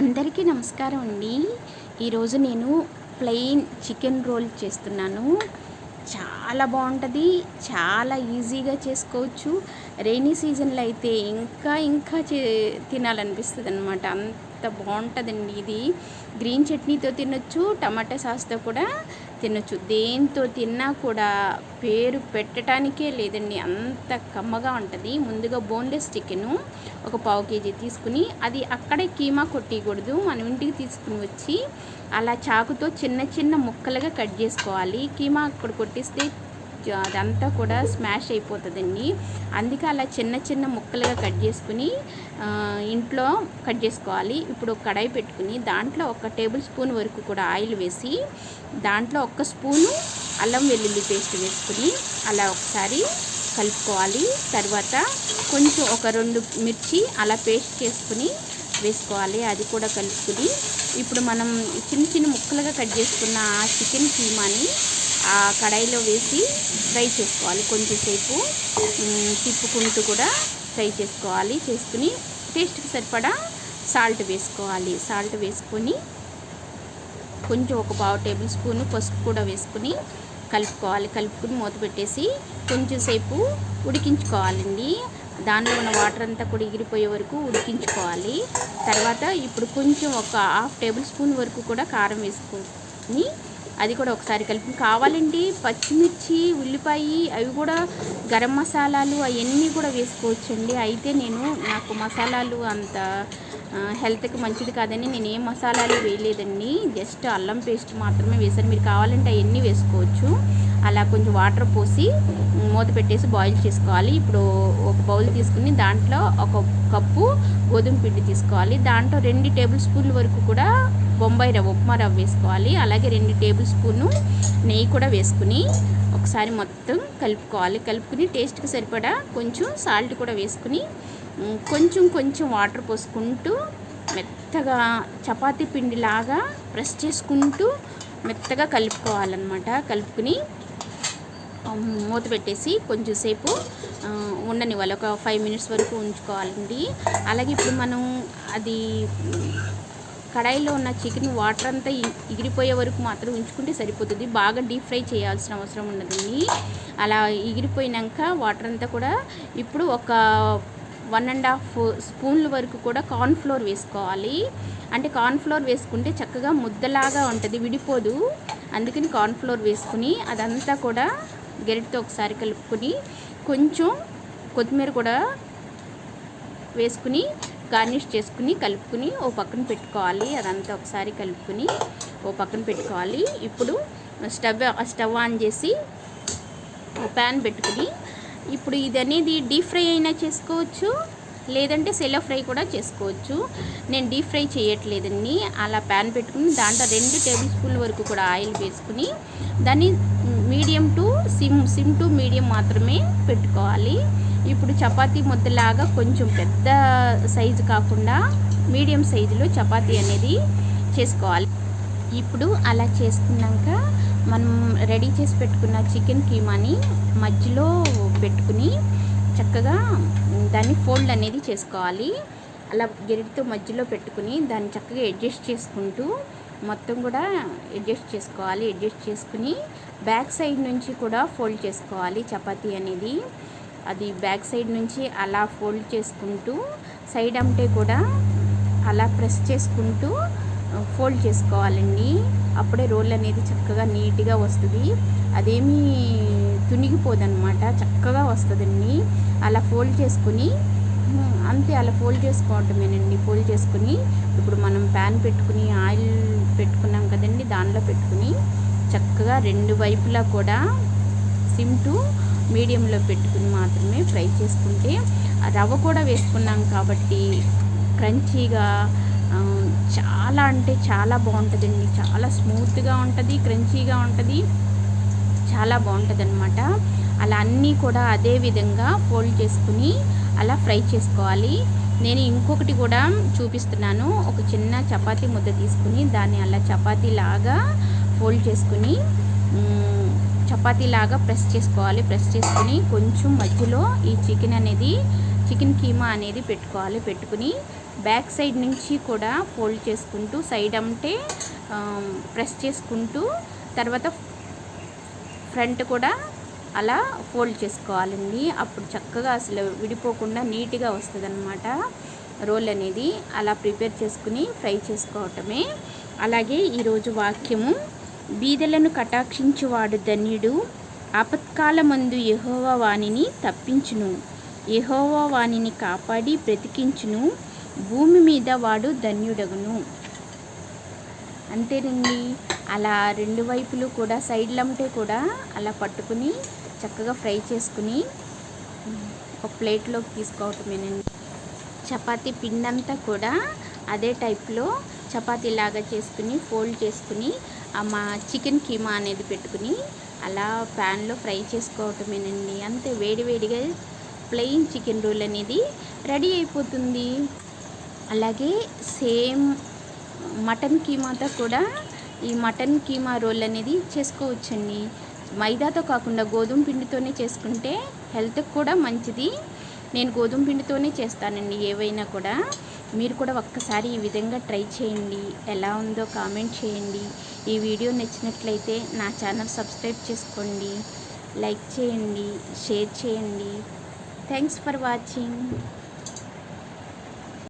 అందరికీ నమస్కారం అండి. ఈరోజు నేను ప్లెయిన్ చికెన్ రోల్ చేస్తున్నాను. చాలా బాగుంటుంది. చాలా ఈజీగా చేసుకోవచ్చు. రైనీ సీజన్లో అయితే ఇంకా ఇంకా చే తినాలనిపిస్తుంది అనమాట అంత బాగుంటుందండి ఇది. గ్రీన్ చట్నీతో తినొచ్చు టమాటా సాస్తో కూడా. తినొచ్చు. దేంతో తిన్నా కూడా పేరు పెట్టడానికే లేదండి. అంత కమ్మగా ఉంటుంది. ముందుగా బోన్లెస్ చికెను ఒక పావు కేజీ తీసుకుని అది అక్కడే కీమా కొట్టకూడదు మనం ఇంటికి తీసుకుని వచ్చి అలా చాకుతో చిన్న చిన్న ముక్కలుగా కట్ చేసుకోవాలి. కీమా అక్కడ కొట్టిస్తే అదంతా కూడా స్మాష్ అయిపోతుందండి. అందుకే అలా చిన్న చిన్న ముక్కలుగా కట్ చేసుకుని ఇంట్లో కట్ చేసుకోవాలి. ఇప్పుడు ఒక కడాయి పెట్టుకుని దాంట్లో ఒక టేబుల్ స్పూన్ వరకు కూడా ఆయిల్ వేసి దాంట్లో ఒక్క స్పూను అల్లం వెల్లుల్లి పేస్ట్ వేసుకుని అలా ఒకసారి కలుపుకోవాలి. తర్వాత కొంచెం ఒక రెండు మిర్చి అలా పేస్ట్ చేసుకుని వేసుకోవాలి. అది కూడా కలుపుకుని ఇప్పుడు మనం చిన్న చిన్న ముక్కలుగా కట్ చేసుకున్న ఆ చికెన్ కీమాని కడాయిలో వేసి ఫ్రై చేసుకోవాలి కొంచెంసేపు. తిప్పుకుంటూ కూడా ఫ్రై చేసుకోవాలి. చేసుకుని టేస్ట్కి సరిపడా సాల్ట్ వేసుకోవాలి. సాల్ట్ వేసుకొని కొంచెం ఒక పావు టేబుల్ స్పూన్ పసుపు కూడా వేసుకుని కలుపుకోవాలి. కలుపుకుని మూత పెట్టేసి కొంచెంసేపు ఉడికించుకోవాలండి. దానిలో ఉన్న వాటర్ అంతా కూడా ఎగిరిపోయే వరకు ఉడికించుకోవాలి. తర్వాత ఇప్పుడు కొంచెం ఒక హాఫ్ టేబుల్ స్పూన్ వరకు కూడా కారం వేసుకొని అది కూడా ఒకసారి కలిపి. కావాలండి పచ్చిమిర్చి ఉల్లిపాయ అవి కూడా గరం మసాలాలు అవన్నీ కూడా వేసుకోవచ్చండి. అయితే నేను నాకు మసాలాలు అంత హెల్త్కి మంచిది కాదని నేను ఏ మసాలాలు వేయలేదండి. జస్ట్ అల్లం పేస్ట్ మాత్రమే వేసాను మీరు కావాలంటే అవన్నీ వేసుకోవచ్చు. అలా కొంచెం వాటర్ పోసి మూత పెట్టేసి బాయిల్ చేసుకోవాలి. ఇప్పుడు ఒక బౌల్ తీసుకుని దాంట్లో ఒక కప్పు గోధుమ పిండి తీసుకోవాలి. దాంట్లో రెండు టేబుల్ స్పూన్ల వరకు కూడా బొంబాయి రవ్వ ఉప్మా రవ్వ వేసుకోవాలి. అలాగే రెండు టేబుల్ స్పూను నెయ్యి కూడా వేసుకుని ఒకసారి మొత్తం కలుపుకోవాలి. కలుపుకుని టేస్ట్కి సరిపడా కొంచెం సాల్ట్ కూడా వేసుకుని కొంచెం కొంచెం వాటర్ పోసుకుంటూ మెత్తగా చపాతీ పిండిలాగా ప్రెస్ చేసుకుంటూ మెత్తగా కలుపుకోవాలన్నమాట. కలుపుకుని మూత పెట్టేసి కొంచెంసేపు ఉండనివ్వాలి. ఒక ఫైవ్ మినిట్స్ వరకు ఉంచుకోవాలండి. అలాగే ఇప్పుడు మనం అది కడాయిలో ఉన్న చికెన్ వాటర్ అంతా ఇ- ఎగిరిపోయే వరకు మాత్రం ఉంచుకుంటే సరిపోతుంది. బాగా డీప్ ఫ్రై చేయాల్సిన అవసరం ఉండదండి అలా ఎగిరిపోయినాక వాటర్ అంతా కూడా ఇప్పుడు ఒక వన్ అండ్ హాఫ్ స్పూన్ల వరకు కూడా కార్న్ఫ్లోర్ వేసుకోవాలి. అంటే కార్న్ఫ్లోర్ వేసుకుంటే చక్కగా ముద్దలాగా ఉంటుంది విడిపోదు. అందుకని కార్న్ఫ్లోర్ వేసుకుని అదంతా కూడా గెరిటితో ఒకసారి కలుపుకొని కొంచెం కొత్తిమీర కూడా వేసుకుని గార్నిష్ చేసుకుని కలుపుకుని ఓ పక్కన పెట్టుకోవాలి. అదంతా ఒకసారి కలుపుకుని ఓ పక్కన పెట్టుకోవాలి. ఇప్పుడు స్టవ్ స్టవ్ ఆన్ చేసి ప్యాన్ పెట్టుకుని ఇప్పుడు ఇది అనేది డీప్ ఫ్రై అయినా చేసుకోవచ్చు లేదంటే సెలో ఫ్రై కూడా చేసుకోవచ్చు. నేను డీప్ ఫ్రై చేయట్లేదండి. అలా ప్యాన్ పెట్టుకుని దాంట్లో రెండు టేబుల్ స్పూన్ల వరకు కూడా ఆయిల్ వేసుకుని దాన్ని medium to sim sim to medium మాత్రమే పెట్టుకోవాలి. ఇప్పుడు చపాతీ ముద్దలాగా కొంచెం పెద్ద సైజు కాకుండా మీడియం సైజులో చపాతీ అనేది చేసుకోవాలి. ఇప్పుడు అలా చేసుకున్నాక మనం రెడీ చేసి పెట్టుకున్న చికెన్ కీమాని మధ్యలో పెట్టుకుని చక్కగా దాన్ని ఫోల్డ్ అనేది చేసుకోవాలి. అలా గెరిటితో మధ్యలో పెట్టుకుని దాన్ని చక్కగా అడ్జస్ట్ చేసుకుంటూ మొత్తం కూడా అడ్జస్ట్ చేసుకోవాలి. అడ్జస్ట్ చేసుకుని బ్యాక్ సైడ్ నుంచి కూడా ఫోల్డ్ చేసుకోవాలి చపాతీ అనేది. అది బ్యాక్ సైడ్ నుంచి అలా ఫోల్డ్ చేసుకుంటూ సైడ్ అంటే కూడా అలా ప్రెస్ చేసుకుంటూ ఫోల్డ్ చేసుకోవాలండి. అప్పుడే రోల్ అనేది చక్కగా నీట్గా వస్తుంది. అదేమీ తునిగిపోదన్నమాట. చక్కగా వస్తుందండి. అలా ఫోల్డ్ చేసుకుని అంతే అలా ఫోల్డ్ చేసుకోవటమేనండి. ఫోల్డ్ చేసుకుని ఇప్పుడు మనం ప్యాన్ పెట్టుకుని ఆయిల్ పెట్టుకున్నాం కదండి దానిలో పెట్టుకుని చక్కగా రెండు వైపులా కూడా సిమ్ టు మీడియంలో పెట్టుకుని మాత్రమే ఫ్రై చేసుకుంటే ఆ రవ్వ కూడా వేసుకున్నాం కాబట్టి క్రంచీగా చాలా అంటే చాలా బాగుంటుందండి. చాలా స్మూత్గా ఉంటుంది క్రంచీగా ఉంటుంది చాలా బాగుంటుంది అనమాట అలా అన్నీ కూడా అదే విధంగా ఫోల్డ్ చేసుకుని అలా ఫ్రై చేసుకోవాలి. నేను ఇంకొకటి కూడా చూపిస్తున్నాను. ఒక చిన్న చపాతీ ముద్ద తీసుకుని దాన్ని అలా చపాతీ లాగా ఫోల్డ్ చేసుకుని చపాతీలాగా ప్రెస్ చేసుకోవాలి. ప్రెస్ చేసుకుని కొంచెం మధ్యలో ఈ చికెన్ అనేది చికెన్ కీమా అనేది పెట్టుకోవాలి. పెట్టుకుని బ్యాక్ సైడ్ నుంచి కూడా ఫోల్డ్ చేసుకుంటూ సైడ్ అంటే ప్రెస్ చేసుకుంటూ తర్వాత ఫ్రంట్ కూడా అలా ఫోల్డ్ చేసుకోవాలండి. అప్పుడు చక్కగా అసలు విడిపోకుండా నీట్గా వస్తుంది అనమాట రోల్ అనేది. అలా ప్రిపేర్ చేసుకుని ఫ్రై చేసుకోవటమే. అలాగే ఈరోజు వాక్యము బీదలను కటాక్షించువాడు ధన్యుడు. ఆపత్కాలమందు యెహోవా వాణిని తప్పించును. యెహోవా వాణిని కాపాడి బ్రతికించును. భూమి మీద వాడు ధన్యుడగును. అంతేనండి. అలా రెండు వైపులు కూడా సైడ్లంటే కూడా అలా పట్టుకుని చక్కగా ఫ్రై చేసుకుని ఒక ప్లేట్లోకి తీసుకోవటమేనండి. చపాతీ పిండంతా కూడా అదే టైప్లో చపాతి లాగా చేసుకుని ఫోల్డ్ చేసుకుని మా చికెన్ కీమా అనేది పెట్టుకుని అలా ప్యాన్లో ఫ్రై చేసుకోవటమేనండి. అంతే వేడివేడిగా ప్లెయిన్ చికెన్ రోల్ అనేది రెడీ అయిపోతుంది. అలాగే సేమ్ మటన్ కీమాతో కూడా ఈ మటన్ కీమా రోల్ అనేది చేసుకోవచ్చండి. మైదాతో కాకుండా గోధుమ పిండితోనే చేసుకుంటే హెల్త్కి కూడా మంచిది. నేను గోధుమ పిండితోనే చేస్తానండి ఏవైనా కూడా. మీరు కూడా ఒక్కసారి ఈ విధంగా ట్రై చేయండి. ఎలా ఉందో కామెంట్ చేయండి. ఈ వీడియో నచ్చినట్లయితే నా ఛానల్ సబ్స్క్రైబ్ చేసుకోండి. లైక్ చేయండి షేర్ చేయండి. Thanks for watching.